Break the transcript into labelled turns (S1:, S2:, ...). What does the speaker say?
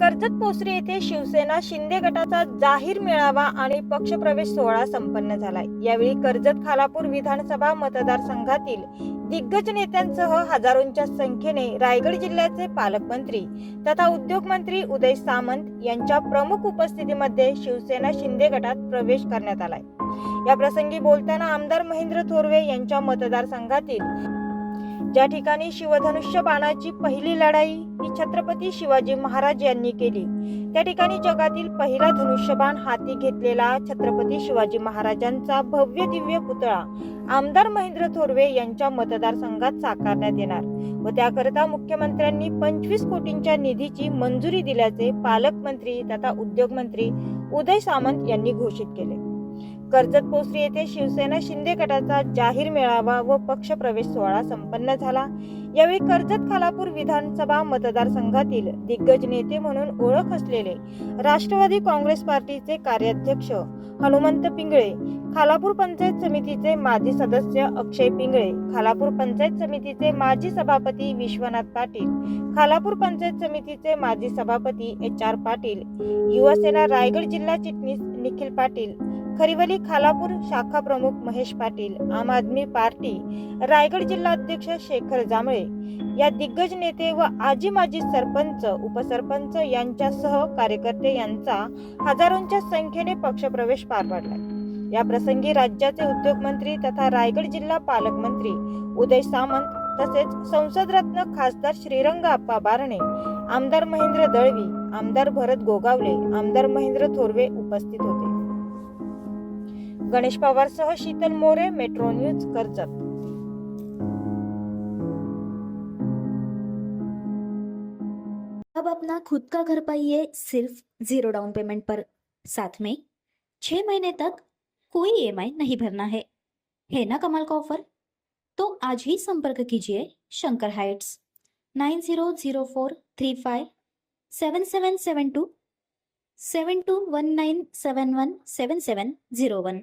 S1: कर्जत पोसरी येथे शिवसेना शिंदे गटाचा जाहीर मेळावा आणि पक्षप्रवेश सोहळा संपन्न झालाय. यावेळी कर्जत खालापूर विधानसभा मतदारसंघातील दिग्गज नेत्यांसह हजारोंच्या संख्येने रायगड जिल्ह्याचे पालकमंत्री तथा उद्योगमंत्री उदय सामंत यांच्या प्रमुख उपस्थितीमध्ये शिवसेना शिंदे गटात प्रवेश करण्यात आलाय. या प्रसंगी बोलताना आमदार महेंद्र थोरवे यांच्या मतदारसंघातील ज्या ठिकाणी शिवधनुष्य बाणाची पहिली लढाई ही छत्रपती शिवाजी महाराज यांनी केली त्या ठिकाणी जगातील पहिला धनुष्यबाण हाती घेतलेला छत्रपती शिवाजी महाराजांचा भव्य दिव्य पुतळा आमदार महेंद्र थोरवे यांच्या मतदारसंघात साकारण्यात येणार व त्याकरता मुख्यमंत्र्यांनी पंचवीस कोटींच्या निधीची मंजुरी दिल्याचे पालकमंत्री तथा उद्योगमंत्री उदय सामंत यांनी घोषित केले. कर्जत पोसरी येथे शिवसेना शिंदे गटाचा जाहीर मेळावा व पक्षप्रवेश सोहळा संपन्न झाला. यावेळी कर्जत खालापूर विधानसभा मतदारसंघातील दिग्गज नेते म्हणून ओळख असलेले राष्ट्रवादी काँग्रेस पार्टीचे कार्याध्यक्ष हनुमंत पिंगळे खालापूर पंचायत समितीचे माजी सदस्य अक्षय पिंगळे खालापूर पंचायत समितीचे माजी सभापती विश्वनाथ पाटील खालापूर पंचायत समितीचे माजी सभापती एच आर पाटील युवासेना रायगड जिल्हा चिटणीस निखिल पाटील खरिवली खालापूर शाखा प्रमुख महेश पाटील आम आदमी पार्टी रायगड जिल्हा अध्यक्ष शेखर जांभळे या दिग्गज नेते व आजी माजी सरपंच उपसरपंच यांच्यासह कार्यकर्ते यांचा हजारोंच्या संख्येने पक्षप्रवेश पार पाडला. या प्रसंगी राज्याचे उद्योगमंत्री तथा रायगड जिल्हा पालकमंत्री उदय सामंत तसेच संसदरत्न खासदार श्रीरंग आप्पा बारणे आमदार महेंद्र दळवी आमदार भरत गोगावले आमदार महेंद्र थोरवे उपस्थित होते. गणेश पवार सह शीतल मोरे मेट्रो न्यूज कर्जत.
S2: अब अपना खुद का घर पाइए सिर्फ जीरो डाउन पेमेंट पर। साथ में छह महीने तक कोई ईएमआई नहीं भरना है। है ना कमाल का ऑफर तो आज ही संपर्क कीजिए Shankar Heights. Nine zero zero four three five seven seven seven two seven two one nine seven one seven seven zero one.